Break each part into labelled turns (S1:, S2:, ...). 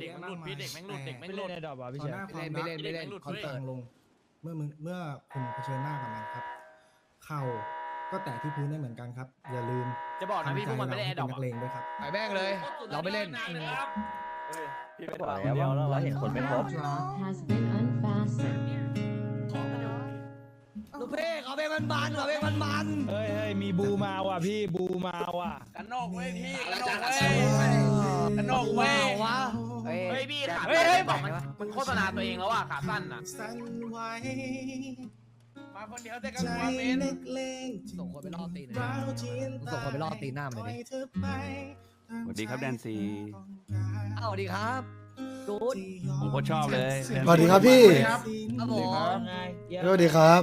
S1: เด็กแม่งหลุดพี่เด็กแม่งหลุดเด็กแม่งหลุ
S2: เล่
S1: ด
S2: นในดอกอะพี่
S3: ต่
S2: เฉิ
S3: อนหน้าความ
S4: ไม่
S3: รัก
S4: เล่นไม่เล่น
S1: หลุด
S3: คอน
S1: เว้ย
S3: เติร์ลง เมื่อมึงเมื่อคุณเผชิญหน้ากับมันครับ เข่าก็แตะที่พื้นได้เหมือนกันครับ อย่าลืม
S1: จะบอกนะพี่พวกมันไม่ได้แอดด
S3: ทำ
S1: อก
S3: ใจเราให้เป็นนักเลงด้วยครับ
S4: ไปแม่งเลย เราไม่เล่น
S1: พี่ไม่
S2: บอก
S1: ได้
S2: แล้วว่าเราเห็นคนไม่ครบ
S5: Drop has been unfastened.
S4: ลูกเพ่ขอเพลงมันมันขอเพลงมันมัน
S2: เฮ้ยเฮ้ยมีบูมาว่ะพี่บูมาว่ะ
S1: กันนอกเว้ยพี่กันนอกเว้ยกันนอกเว้ย
S4: วะ
S1: เฮ้ยพี่ขาสั้นบอกมันมันโฆษณาตัวเองแล้วอะขาสั้นอะ
S3: สั่นไหว
S1: มาคนเดียวแต่กัน
S3: ใจ
S1: มาเป็น
S3: นักเลง
S4: ส่งคนไปล่อตีนเลย
S3: ร้าจีน
S4: ส่งคนไปล่อตีนหน้ามันเลยดิ
S6: สวัสดีครับแดนซี
S4: เอาสวัสดีครับกูด
S6: ผมโคตรชอบเลย
S7: สวัสดีครับพี่
S4: ครับผม
S2: ยังไง
S7: สวัสดีครับ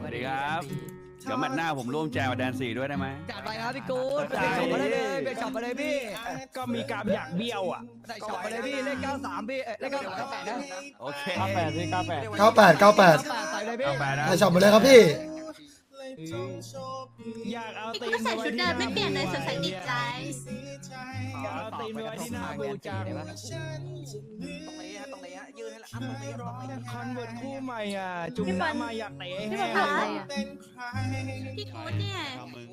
S6: สวัสดีครับ เดี๋ยวแมตช์หน้าผมร่วมแจมกับแดนซีด้วยได้ไหม
S4: จัดไปครับพี่กูดไปช็อปมาได้เลยไปช็อปมาเลยพี่
S2: ก็มีการอยากเบี้ยวอะ
S4: ใส่ช็อปมาเลยพี่เลข93พี่เอ้ยเลข93 98นะ
S6: โอเค
S2: เก้าแปดพี่เก้าแปด
S7: 98 98
S4: 98ใส่เลยพี่
S6: เอาไปนะ
S7: ให้ช็อปหมดเลยครับพี่
S2: อยากเอาตี
S5: ก็ใส่ชุดเดิมไม่เปลี่ยนเลยสดใสติดใจ
S2: อยากเอาตีนไปไว้ที่หน้าบูจัง
S1: ตรงนี้ฮะตรงนี้ฮะยืนให้ละอัพตรงนี้ตรงนี้
S2: คอนเวิร์ตคู่ใหม่อะ จุ่มน้ำมาอยากเตะ
S5: พี่
S2: ให้
S5: บอล
S2: แห้
S5: คะ
S2: ง
S3: เป็นใคร
S5: พี่กู๊ดเนี่ย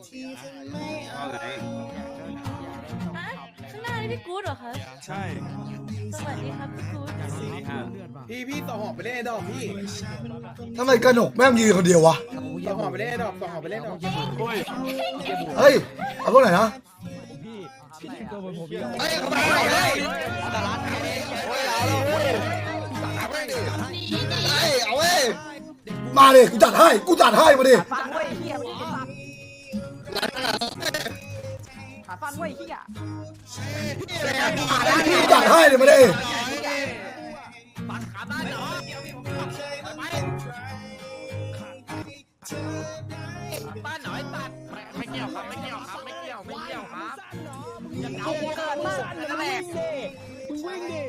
S3: ที่จะไม่เอา
S6: ว่าไง
S5: ฮะข้างหน้านี่พี่กู๊ดเหรอคะ
S6: ใช่
S5: สวัสดีครับพี่กู๊ด
S6: สี่ห้า
S8: พี่พี่ต่อหอบไปเล่นไอ้ดอกพี่
S7: ทำไมกระหนกแม่งยืนคนเดียววะ
S8: ต่อหอบไปเล่นดอกต่อหอบไปเล่นไอ้ดอก
S7: เฮ้ย เอาพวกไหนนะ
S2: พี่พี่จิงโก้เป็นผมพี่
S4: เฮ้ยเข้ามาเฮ้ยเฮ้ย
S7: เฮ้ยเอาเว้ยมาดิกูจัดให้ กูจัดให้มาดิ
S4: ฟันเว้ยเฮียขาฟันเว้ยเฮีย
S7: กูจัดให้เลยมาดิ
S1: ปัดขาบ้านเหรอ บ้านหน่อยตัดไม่เกี่ยวครับไม่เกี่ยวครับไม่เกี่ยวไม่เกี่ยวครับ
S2: อย่าเอาเกินมากนั่นแหละมึงวิ่งดิ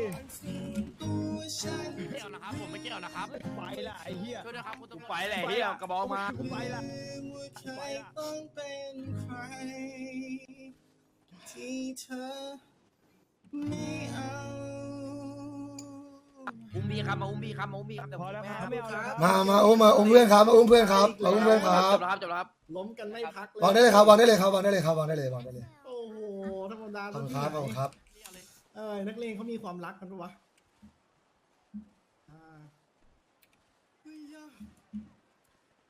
S1: ไม่เกี่ยวนะครับผมไม่เกี่ยวนะครับ
S2: ไปละไอ้เหี้ย
S1: ช่วยด้วยครับคุณตำรวจไปแหละเฮียกระบอกมา
S2: ไปละ
S3: ใครต้องเป็นใครที่เธอไม่เอา
S1: อุ้มบีครับมาอุ้มบีครับมาอุ้มบีครับเดี๋ยว
S2: พอแล้วครับไม่เอาแล้วครับ
S7: มา มาอุ้มมาอุ้มเพื่อนครับมาอุ้มเพื่อนครับมาอุ้มเพื่อนค
S1: จ
S7: รั
S1: บบแล้วครับจบแล้วครับ
S3: ล้มกันไม่พักเล
S7: วางได้เลยครับวางได้เลยครับวางได้เลยครับวางได้เลยวางได้เลย
S3: โอ้โหธรรมดา
S7: ขอบคุณครับขอบคุณครับ
S3: เออนักเลงเขามีความรักกันปะวะอ่าเฮ้ยยะ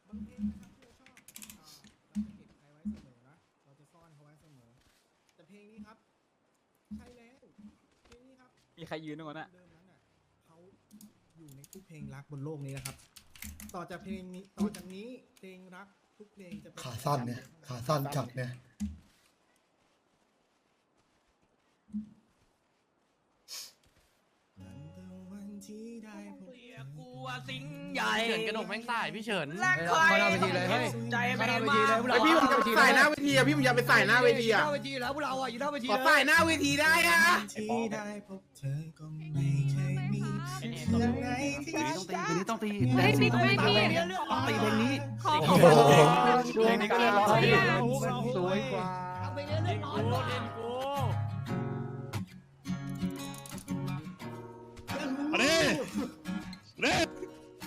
S3: บางเพลงนะครับที่เราชอบอ่าเราจะเก็บใครไว้เสมอนะเราจะซ่อนเขาไว้เสมอ แต่เพลงนี้ครับ ใช่แล้วเพลงนี้ครับ
S2: มีใครยืนตรงนั้นอะ
S3: เดิมนั้นน่ะเขาอยู่ใน ทุกเพลงรักบนโลกนี้นะครับ ต่อจากเพลงนี้ต่อจากนี้เพลงรักทุกเพลงจะเป็
S7: ขาสั้นเนี่ย ขาสั้นจัดเนี่ย
S3: วันที่ได้พบเธอ
S1: กูว่าสิงใหญ่เฉินกระดกแม่งสายพี่เฉิน
S4: เข้าหน้าเวทีเลยเฮ้ย
S1: ใจ
S4: เข้า
S1: ไม่
S4: หน้า
S1: ได้
S4: เวทีเลยพวก
S8: ไอ
S4: เรา
S8: พี่ผมจะใส่หน้าเวทีอะพี่ผมอยากไปใส่หน้าเวทีอะ
S4: หน้าเวทีแล้วพวกเราอะอยู่หน้าเวที
S8: ขอใส่หน้าเวทีได้อะ
S3: ที่ได้พบเธอก็ไม่เคยมี เรื่องไหนที่
S6: คืนนี้ต้องตีคืนนี้ต้องตี
S5: เฮ้ยพี่กู๊ดพี่
S6: ต้องตีเพลงนี้
S5: ขอ
S7: โอ้โห
S2: เพลงนี้ก็เรียบร้อยสวยกว่า
S4: เอาไปเรื่อยๆ
S1: กูเล่นกู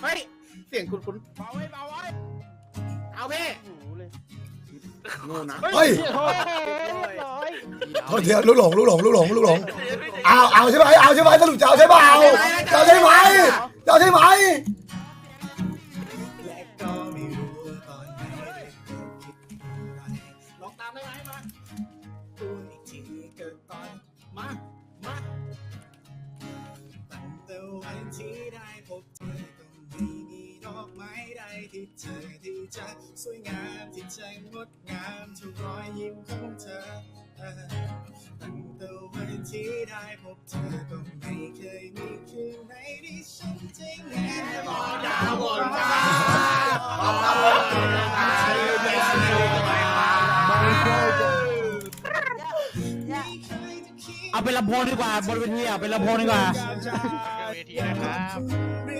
S8: เฮ้ยเสียงคุณคุณ
S1: เบาไว้เบาไว้
S8: เอาพี่ โง่นะ
S7: เฮ้ยโทษทีลูกหลงลูกหลงลูกหลงลูกหลงเอาเอาใช่ไหมเอาใช่ไหมสรุปจะเอาใช่เปล่าจะเอาใช่ไหมจะเอาใช่ไหม
S3: และก็ไม่รู้ว่าตอนไหนได้คิดอะไรลองตามได้ไหมมาตัวอีกทีก็ตอนมา มาตั้งแต่วันที่ได้พบเธอก็ไม่มีดอกไม้ใดที่เธอที่ จะสวยงามที่จะงดงามทุกรอยยิ้มของเธอตั้งแต่วันที่ได้พบเธอก็ไม่เคยมีคืนไหนที่ฉันจะแง่มองดาวบนฟ้า
S2: เอาเป็นลำโพงดีกว่าบนเวทีอะเป็นลำโพงดีกว่า
S1: เวทีนะครับ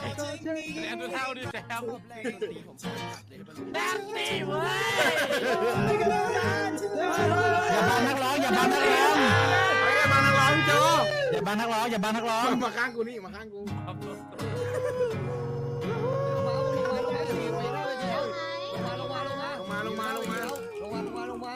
S3: และร้ายที่ทำให้เราได้พบกันและ
S1: แอนดูเท่าดิแซม
S2: แดนสี่เว้ย
S4: อย่าบังนักร้องอย่าบังนักร้อง
S8: เฮ้ยมานักร้องพี่โจ
S4: อย่าบังนักร้องอย่าบังนักร้อง
S8: มาข้างกูนี่มาข้างกูลงมาลงมาลงมา
S4: ลงมาลงมาลงมา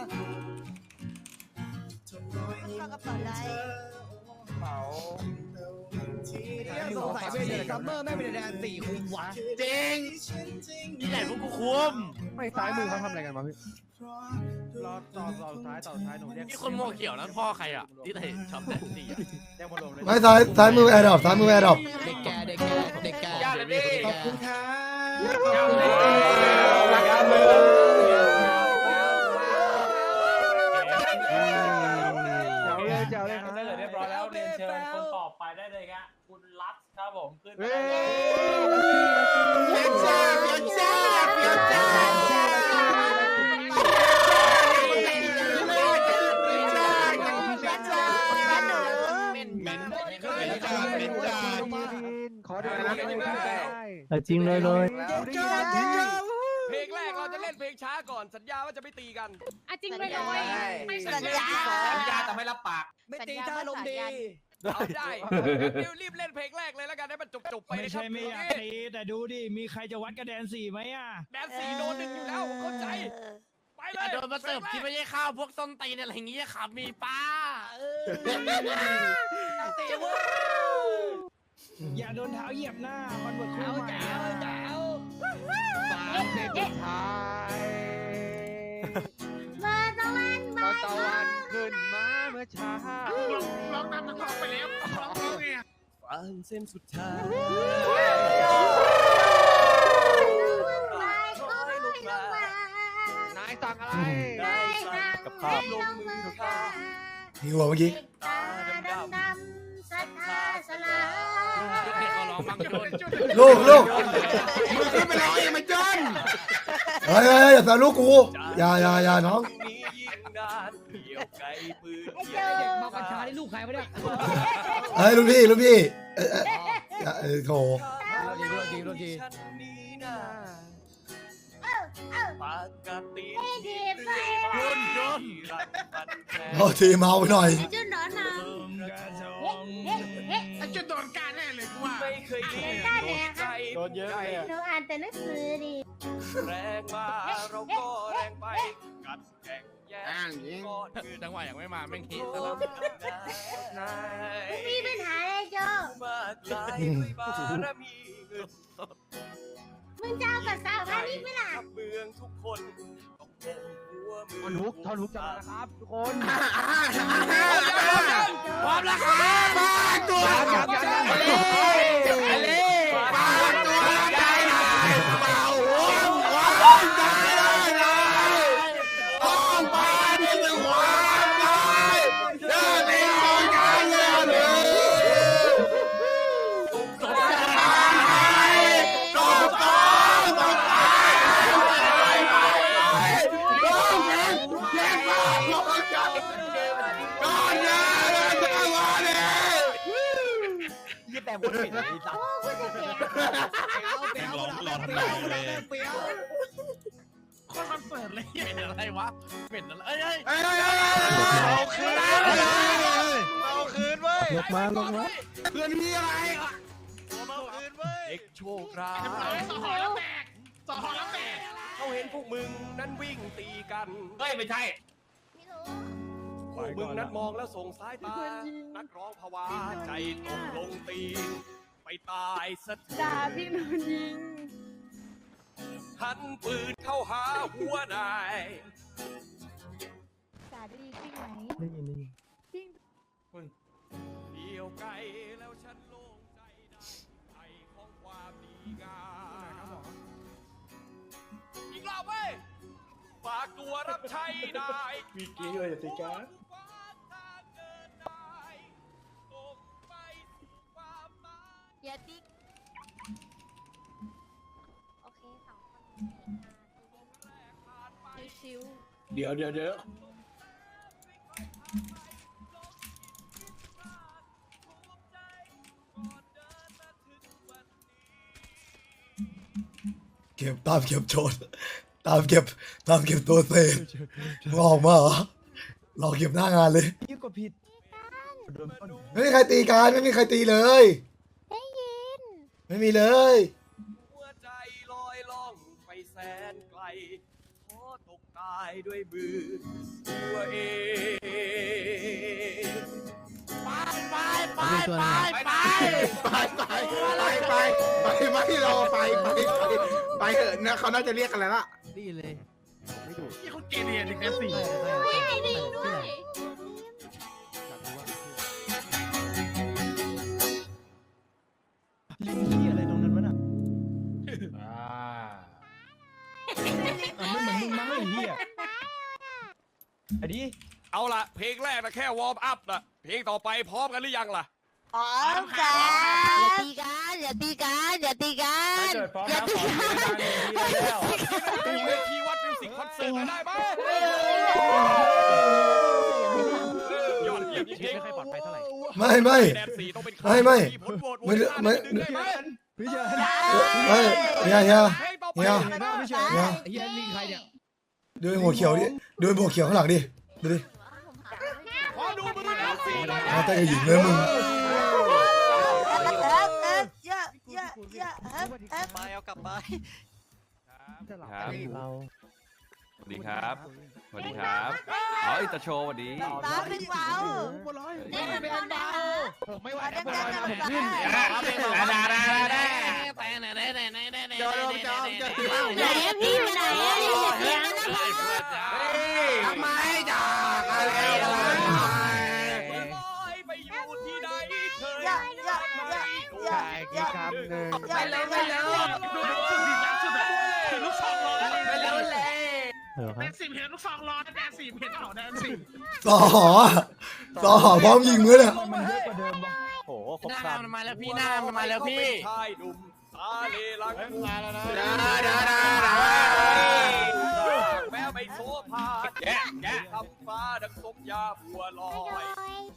S4: สงสัยเป็นซัมเมอร์แม่เป็นแดนสี่คุมวะ
S8: เจง
S1: นี่ไหนพวกกูคุม
S4: ไม่ซ้ายมือเขาทำอะไรกันวะพี่
S2: รอต่อต่อท้ายต่อท้ายหนูเรียก
S1: นี่คนโมเขียวนั้นพ่อใครอะที่ไหนชอบแดนซี่อะ
S2: เรียกมาลงเลย
S7: ไม่ซ้ายซ้ายมือแอร์ดรอปซ้ายมือแอร์ดรอป
S4: เด็กแกเด็กแกเด็กแก
S1: ญาติเลยดิ
S8: ขอบคุณครับ
S2: แล้วเรียนเชิญคนต่อไปได้เลยครับคุณรัตครับผมขึ้นไปได้เลย
S8: เฟียจ้าเฟียจ้าเฟียจ้า
S2: ขอดูนะ
S4: จริงเลยเลย
S9: ล่นเพลงช้าก่อนสัญญาว่าจะไม่ตีกัน
S5: อะจริงไปเลย
S1: สัญญา สัญญาแต่ไม่รับปาก
S4: ไม่ตีท่าลมดี
S9: เอาได้รีบรีบเล่นเพลงแรกเลยแล้วกันให้มันจบจบๆไป
S10: ไม่
S9: นะครับ
S10: ใช่ไม่อยากตีแต่ดูดิ มีใครจะวัดกระแดนสี่ไหมอะ
S9: แดนสี่โดนหนึ่งอยู่แล้วผมเข้าใจไปเล
S1: อย่ายโดนมาเสิร์ฟที่ไม่ใช่ข้าวพวกส้นตีนอะไรอย่างเงี้ยครับมีป้า
S10: อย่าโดนเท้าเหยียบหน้า มันบดคู่ใหม่อะ
S4: สามเซตสุดท้าย
S5: มา
S4: เมื่อเช้า
S8: ร้องตามนักร้องไปแล้วร้องร้องไง
S2: ฟังเส้นสุดท้าย
S5: ไม่ก็ไม่ลงมานา
S4: ยสั่ง
S5: กับข้าวลงมือค่ะ
S7: มีหัวเมื่อกี้
S5: ตาดำดำสัทธาสลา
S7: ลูกลูก
S8: มือขึ้นไปร้องเองมันจน
S7: เฮ้ยเฮ้ยอย่าแซวลูกกูอย่าอย่าอย่าน้อง
S2: นี้ยิ่งนานเกี่ยวไกลปืน
S5: ไอ้เจ้า
S4: มากัญชาที่ลูกใครวะเนี่ย
S7: เฮ้ยลูกพี่ลูกพี่เอ้ยเอ้ยอย่าเอ้ยโถ
S4: โดนทีโดนทีโดนที
S2: ปกติ
S5: ไม่ดีไป
S1: จุนจุน
S2: รักมันแค่
S7: เอาทีเมาไปหน่อย
S5: ไอ้จุนหนอนนาง
S10: ลมกระท
S5: เฮ้
S10: ง
S5: เฮ้เฮ้
S8: ไอ้จุดโดนการแน่เลยกูว่า
S2: ไม่เคย
S5: อ่าน
S2: เห็น
S5: ได้แน่ค่ะ
S2: โดนเยอะเลย
S5: หนูอ่านแต่หนังสือดิ
S2: แรงมาเราก็แรงไปกัดแข่งแย่
S8: อ่างอย่างนี้
S2: ก่อน
S1: คือจังหวะยังไม่มาแม่งเฮ
S2: โท
S1: ซะแล้ว
S2: ษนาย
S5: มีปัญหาอะไรโจ
S2: มากลายด้วยบารมีเงินสด
S5: มึงจะเอากับสาวพาณิชย์ไหมล่ะ
S2: ขับเมืองทุกคนต้องโผล่หัวมือ
S4: ทอนฮุกทอนฮุกจะมาแล้วครับทุกคน
S1: พร้อมแล้วครับ
S8: บ้าตัว
S4: ยังยัง
S1: ไปเลย
S8: บ้าตัวใจหายเป่าหัวหัวใจ ลงมาลง
S1: มาเพื่
S8: อนพี่อะไร
S1: เอาเว้ย
S2: เด็กโชคร้าย
S1: ต่อหอแล้วแตกต่อหอแล้วแตก
S2: เขาเห็นพวกมึงนั้นวิ่งตีกัน
S1: เฮ้ยไม่ใช่
S2: พวกมึงนั้นมองแล้วส่งสายตา นักร้องภาวะใจตกลงตีไปตายสักที
S5: ด่าพี่หนูยิง
S2: หันปืนเข้าหาหัวนาย
S5: ด่าดีจริงไหม
S2: เดีย วไกลแล้วฉันโล่งใจได้ใจของความดีงามอีกรอบเว้ยฝากตัวรับใช้นาย
S8: มีกี้เลยสิกา
S5: อย่าติ๊ก โอเคสองคนชิว
S8: เดี๋ยวเดี๋ยวเดี๋ยว
S7: ก็บตามเก็บโจรตามเก็บตามเก็บตัวเศษมึงออกมาเหรอรอเก็บหน้างานเลย
S10: ยิ่งกว่าผิดโดนปล้น
S7: ไม่มีใครตีกันไม่มีใครตีเลย
S5: ได้ยิน
S7: ไม่มีเลย
S2: หัวใจลอยล่องไปแสนไกลขอตกตายด้วยมือตัวเอง
S1: ไปไปไปไปไป
S8: ไปไปไปไปไปไม่รอไปไปไปไปเถอะนะเขาน่าจะเรียกกันแล้วล่ะ
S4: ดีเลย
S1: ที่เขาเกลียดถึงแค่สี่
S5: ไม่ให้ดิงด้วย
S10: ลิงที่อะไรตรงนั้นวะน่ะอะไม่เหมือนมึงมั้งไอ้เหี้ยไอ้ดิ
S2: เอาละเพลงแรกนะแค่วอร์มอัพนะเพลงต่อไปพร้อมกันหรือยังล่ะ
S5: พร้อมกันอย่าตีกันอย่าตีกันอย่าตีกันอย่าตีกัน
S2: ดูเวทีวัดมิวสิกคอนเสิร์ตหน่อยได้ไหมยอดเยี่ยมจริง
S1: ไม่ค่อยปลอดภัยเท่าไหร่
S7: ไม่ไม่
S2: แดนสี่ต้องเป็นใคร
S7: ไม่ไม่
S2: ผลโหวตโหว
S7: ไม่
S2: ต
S7: ไม่
S2: หน้าหนึ่งได้ไหม
S10: พี่เชิญ
S7: ไม่เฮียเฮีย
S2: เพลงต่อไป
S7: เนี่ย
S10: เห็นป่ะพี่เชิญ
S7: เนี่ย
S10: ไอ้เหี้ยลิงใครเนี่ย
S7: ดูไอ้หัวเขียวดิดูไอ้หัวเขียวข้างหลังดิดูดิ
S2: ขอดูมื อแดนสี่หน่อย
S7: มาแต่งกับหญิงเลยมึง
S9: ไปเอากลับไป
S6: ครับสวัสดีครับสวัสดีครับอ๋ออิตาโชว์สวัสดี
S5: ตาขึ้นเบาเล่นเป็นเบา
S10: ไม่ไหวแล้ว
S5: ดังดังดัง
S10: ขึ้น
S8: จอมจอมจอม
S5: ไหนอะพี่ไปไหนอะได้ยินเสียงแล้วนะคะ
S8: ทำไมจากอะไร
S2: ลอยไปอยู่ ที่ใดเคย
S5: อย่าอย่าอย่าอย่าอย่า
S1: ไปเลยไปเลยดูสุดดีแล้วสุดอะถือลูกซองรอแล้วไปเลยแดนสี่เห็นลูกซองร้อแดนสี่เห็นเหรอแดนสี่
S7: สอหอสอหอพร้อมยิงเลยเนี่ย
S10: มันเยอะกว่าเดิมปะ
S9: โอ้โหครบ
S1: หน้า
S9: มั
S1: นมาแล้วพี่หน้ามันมาแล้วพี่
S2: ชายดุมตาเลลังกู
S1: มาแล้วนะ
S2: โซภาแกะแกะทำฟ้าดังสมยาบัวลอย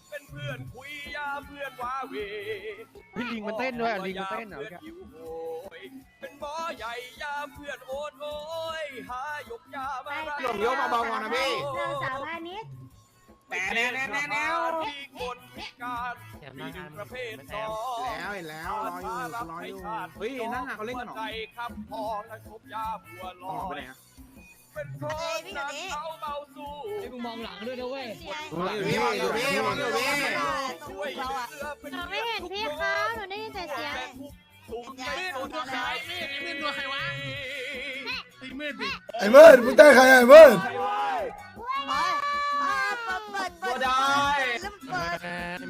S2: เป็นเพื่อนคุยยาเพื่อนว้าเว
S4: พี่ลิงมันเต้นด้วยอะลิงมันเต้นเหรอ
S2: พื่หิวโหยเป็นหมอใหญ่ยาเพื่อนโอนโอยหายกยามา
S8: หลงโยกมาเบาๆก่อนนะพี่
S5: นางสาวพาณิชย์
S2: แต่แน่แน่แน่แน่ที่คนพิการมีหนึ่งประเภทสอง
S8: แล้วเห็นแล้วรออยู่รออยู่เฮ้ยนั่นน่ะเขาเล่นกันเหรอ
S2: ใจคำพองและสมยาบัวล
S8: ต้องออก
S2: อ
S8: ไป
S2: ย
S8: ไหนอะ
S2: เป็นคนนั้นเขาเบาสู้
S10: ไอ้มึงมองหลังด้วยนะเว้ย
S8: อยู่พี่อยู่พี่อยู่พี่
S2: ช่วยเหลือเป็น
S5: หนูไม่เห็นพี่คะหนูได้ยินแต่เสียง
S2: ถุง
S1: ไอ้มืดตัวใครนี่ไอ้มืดตัวใครวะไอ้มืดดิ
S7: ไอ้เมิร์ดมึงเต้นใครไอ้เมิร์ด
S5: บัวได้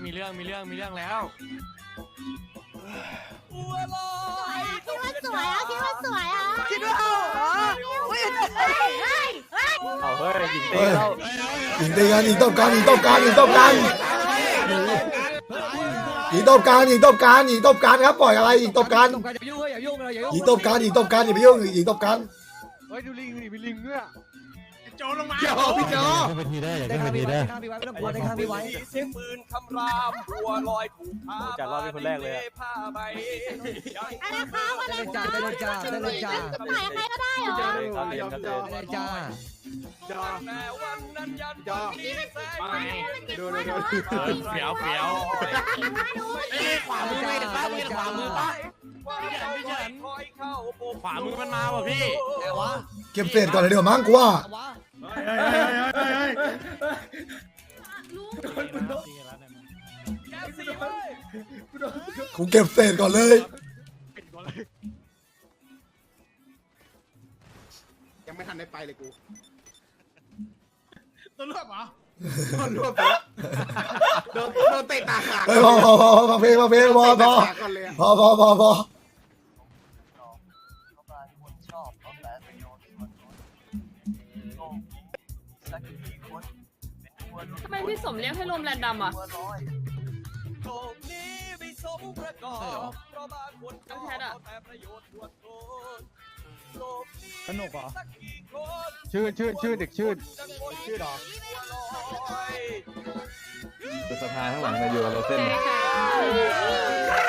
S1: มีเรื่องมีเรื่องมีเรื่องแล้ว
S2: บัวลอย
S5: คิดว่าสวยอะคิดว่าสวยอะคิดว่า เอาเฮ้ยเฮ้ยเฮ้ย
S9: เอาเฮ้ยหญิง
S7: เฮ้
S9: เต้
S7: ย
S9: แล้ว
S7: หญิงตีกันหญิงตบกันหญิงตบกันหญิงตบกันหญิงตบกันหญิงตบกันหญิงตบกันครับปล่อยอะไรหญิงตบกัน
S4: ตบกันอย่ายุ่งเฮ้ยอย่ายุ่งเลยอย่ายุ่ง
S7: หญิงตบกันหญิงตบกันอย่าไปยุ่งหญิงตบกัน
S4: เฮ้ยดูลิงดิมีลิงด้วย
S1: โจลงมา
S8: โจพี่โจ
S4: ได้ข้างพี่ไว้ได้ข้างพี่ไว้ไม่ต้องกลัวได้ข้างพี่ไว้
S2: เสียงปืนคำรามบัวลอยถูกพา
S9: จัดรอบเป็นคนแรกเลยอะ
S2: ผ้าใบ
S5: อะไรคะอะไร
S4: ได้เลยจ้าได้เลยจ้าได้เลยจ้า
S5: จะปล่อยใครก็ได้เหรอ
S9: ครับเรียนครับเรียน
S4: ได้เลยจ้า
S8: จอ
S2: แต่วันนั้นยัน
S8: จอ
S2: ที่แสง
S1: ไป
S8: ดูดูดู
S1: เฟี้ยวเฟี้ยวเอ้ขวามือไม่เห็นป้าไม่เห็นขวามือป้า
S2: พี่เฉินคอยเข้าปก
S1: ขวามือมันมาว่ะพี่
S4: แต่ว่า
S7: เก็บเศษก่อนเลยเดีกว่ามั้งกูว่า
S4: แต่ว่า
S2: แก้วสีเว้ย
S7: กูเก็บเศษก่อนเลย
S8: ยังไม่ทันได้ไปเลยกู
S1: ตัวเลือกเหรอ
S8: โดนรวบไปแล้วโดนโดนเตะตาขาด
S7: เฮ้ยพอพอพอพอเพลงพอเพลงพอพอพอพอพอ
S5: ทำไมพี่สมเรียกให้รวมแรนดัมอะ
S2: โลกนี้ไม่สมประกอบเพราะบางคน
S5: น้องแพทย์อะ
S2: แต่ประโยชน์ทวดโทนโลกนี้
S10: สนุกเหรอ
S2: สักกี่คน
S4: ชื่นชื่นชื่นเด็กชื่น
S2: ชื่อดอก
S9: สภาข้างหลังมาอยู่กับเราเส้น
S8: กากา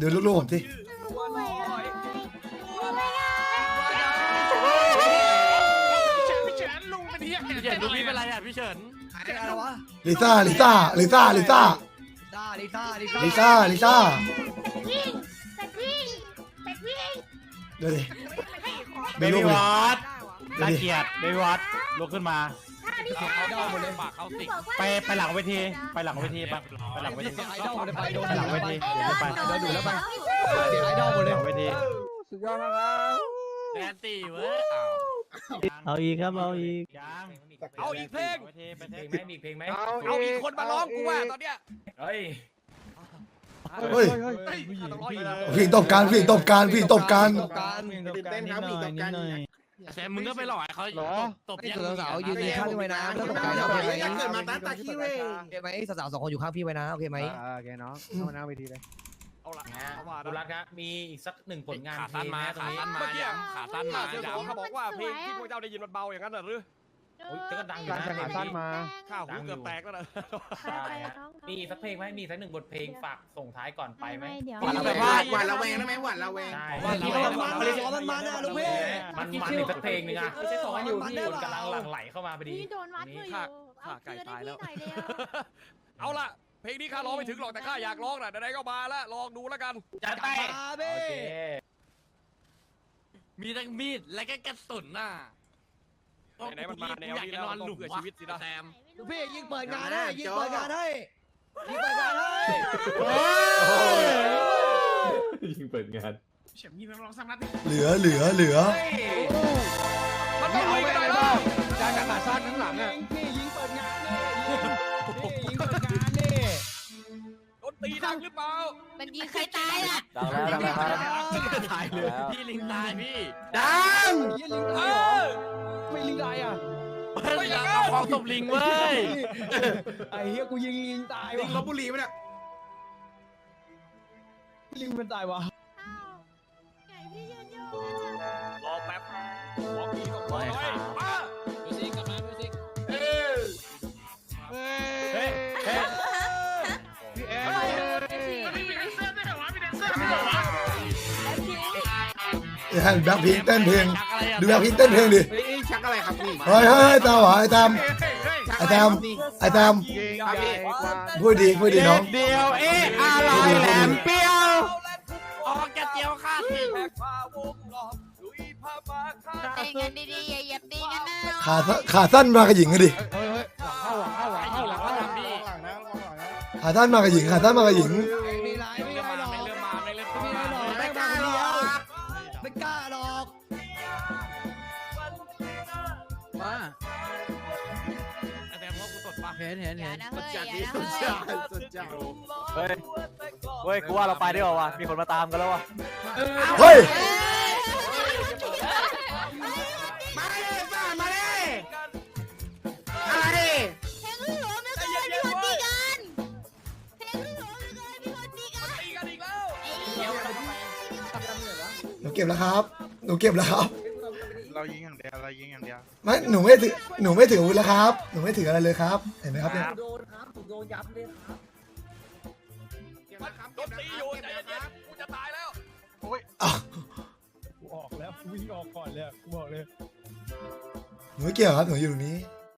S7: ดูลูกๆผมสิ
S2: ตัวน้อย
S11: เฉินพี่เฉินลุงเป็นเฮีย
S1: พี่เฉินดูพี่เป็นไรอะพี่เฉิน
S4: ใครอะไรวะ
S7: ลิซ่าลิซ่าลิซ่าลิซ่า
S4: ด้าลิซ่าลิซ่า
S7: ลิซ่าลิซ่า
S5: วิ่งแต่วิ่งแต่วิ่ง
S7: ดูดิ
S12: เบ
S7: ดูลู
S12: บี้
S7: ก
S12: ว
S7: ดิ
S12: อต
S7: ดู
S12: น่า
S7: ดิ
S12: เกลียดเบบี้วอตลุกขึ้นมา
S5: ท่าที่สา
S2: เอา ได้หมดเลยปากเขาติ
S12: ไปไปหลังเวทีไปหลังเวทีไปไปหลังเวที
S4: ไอดอลเลยไปโดน
S12: ไปหลังเวทีเดี๋ยวไป
S4: โดนดูแล้วไปเสียไอดอลหมด
S12: ห
S4: เลย
S12: ลังเวที
S2: สุดยอดนะครับ
S1: แดนตีเว้ย
S12: เอาอีกครับเอาอีกยัง
S2: เอาอีกเพลง
S12: เวทีไปเท
S1: เพลงไหมมีเพลงไหม
S2: เอาอีกคนมาร้องกูว่าตอนเนี้ย
S1: เฮ้ย
S7: เฮ้ย
S12: ผู้หญิง
S2: ผู้หญิง
S7: พี่ตบการพี่ตบการพี่ตบการ
S4: การ
S12: ตื่นเต้นครับผู้หญิงตบกัน
S1: แต่มึงก็ไปหล่อให้เขาตบ
S4: ไอ้
S1: ยัง
S4: สาวๆยืนในข้างพี่ไว้นะไม่ต้องตกใจนะโอเคไหมเกิดมาตาตาขี้เว้ย โอเคไหมสาวๆสองคนอยู่ข้างพี่ไว้นะโอเคไหม
S2: โอเคน้องเข้ามาหน้าเวทีเลย เอาละเอามา
S1: คุณรัฐครับมีอีกสักหนึ่งผลงาน
S2: ขาสั้นมา
S1: ตรง
S2: ขา
S1: นี้
S2: สั้นมาย้ำขาสั้นมาย้ำเขาบอกว่าเพลงที่พวกเจ้าได้ยินมันเบาอย่างนั้นเหรอ
S1: อุ้ ยก็ดังอยู่นะ
S2: ขาสั้นมา
S1: ข้า
S2: ข้าววหูเกือบแตกแล้วนะ
S1: ใช่ฮะมีอีกสักเพลงไหมมีสักหนึ่งบทเพลงฝากส่งท้ายก่อนไปไหม
S5: เดี๋ยว
S2: หวานระแวง
S8: หวานระแวงได้ไหมหวานระแวง
S1: ใช่
S4: หวานระแวงมันมันมันมันนะลูกพี่
S1: มันมันอีกสักเพลงหนึงอะไม่ใช่สองอันอยู่ที่คนกำลังหลั่งไหลเข้ามาพอดี
S5: นี่โดนวัดมืออยู่เอาคืนให้พี่หน่อยเร็ว
S2: เอาล่ะ เพลงนี้ข้าร้องไม่ถึงหรอกแต่ข้าอยากร้องนะไหนๆก็มาแล้วลองดูแล้วกัน
S1: จัดไป
S4: มา
S1: โอ
S4: เบ้
S1: เค มีทั้งมีดและก็กระสุนน่ะ
S2: ไหนๆมันมาแนวนี้แล้ว
S1: อยากจะนอนหลุม
S2: เพื่อ
S1: วะ
S2: ชีวิตสินะ
S1: แซม
S4: ลูกพี่ยิงเปิดงานให้ยิงเปิดงานให้ยิงเปิดงานให้
S6: ยิงเปิดงาน
S11: เฉินมีนักร้องสักนัดดิ
S7: เหลือเหลือเหลือ
S2: มันต้องลุยกันหน่อยแล้ว
S4: การกระขาสั้นข้างหลังอะพี่ยิงเปิดงานนี่ยิงยิงเปิดงานนี่
S2: โดนตีดังหรือเปล่า
S5: มันยิงใครตายล่ะ
S12: ดังแล้วดังแล้วครับ
S1: ตายเลยพี่ลิงตายพี่
S8: ดัง
S4: ยิงลิง
S2: เอ
S4: ไอ
S1: ยากเอาของตบลิงเว้ย
S4: ไอ้เหี้ยกูยิงลิงตาย
S8: ลิงล
S4: วะ
S8: บบุรีมั้ยเนี่ย
S4: ลิงมันตายวะ
S7: ให้แบ็คพิงค์เต้นเพลง
S1: ชักอะไรอะ
S7: ดูแบ็คพิงค์เต้นเพลงดิ
S8: เฮ้ยชักอะไรครับพี่
S7: เฮ้ยเฮ้ยเฮ้ยตาหวาไอ้ตาม
S11: เฮ้ยเฮ้ยเฮ้ย
S7: ไอ้ตามไอ้ตาม
S8: ครับพี่
S7: พูดดีพูดดีน้อง
S12: เดียวเอ๊ะอะไรแหลมเปรี้ยว
S1: ออกแกเจียวข้าทิ้ง
S2: แบกฟ้าวงล้อมลุยพามาข้า
S5: ตีกันดีๆอย่าเหยียบตีกันนะ
S7: ขาสั้นขาสั้นมากับหญิงอะดิ
S1: เข้าหลังเข้าหลังเข้าหลังเข้าหลังพี่
S7: ขาสั้นมากับหญิงขาสั้นมากับหญิง
S4: นเห็น
S5: อ
S4: เห็
S5: ย่านนะเฮ้ยอย่านะ
S8: สุด
S5: เฮ้
S8: จั
S5: ย
S8: ดสุดจัด
S12: เฮ้ย เฮ้ยกูว่าเราไปดีกว่าวะ มีคนมาตามกันแล้ววะ
S7: เฮ้ย
S8: มาเลยบ้ามาเลยมาเลย
S5: เพลงหลวงไม่เคยมีคนตีกันเพลงหลวงไม่เคยมีคนตีกัน
S2: ตีกันอีกแล้ว
S5: ไอ้เหี้ย
S7: หนูเก็บแล้วครับ หนูเก็บแล้วครับ
S8: เรายิงอย่างเดียว เรายิงอย่างเดียว
S7: ไม่ หนูไม่ถือ หนูไม่ถืออาวุธแล้วครับ หนูไม่ถืออะไรเลยครับ เห็นไหมครับเนี่ย
S4: โดนครับถูกโดนยับเลยครับ
S2: มันโดนตีอยู่ใจเย็นๆกูจะตายแล้ว
S7: อ้าว
S12: กูออกแล้ววิ่งออกก่อนเลยกูบอกเลย
S7: หนูไม่เกี่ยวครับหนูอยู่ตรงนี้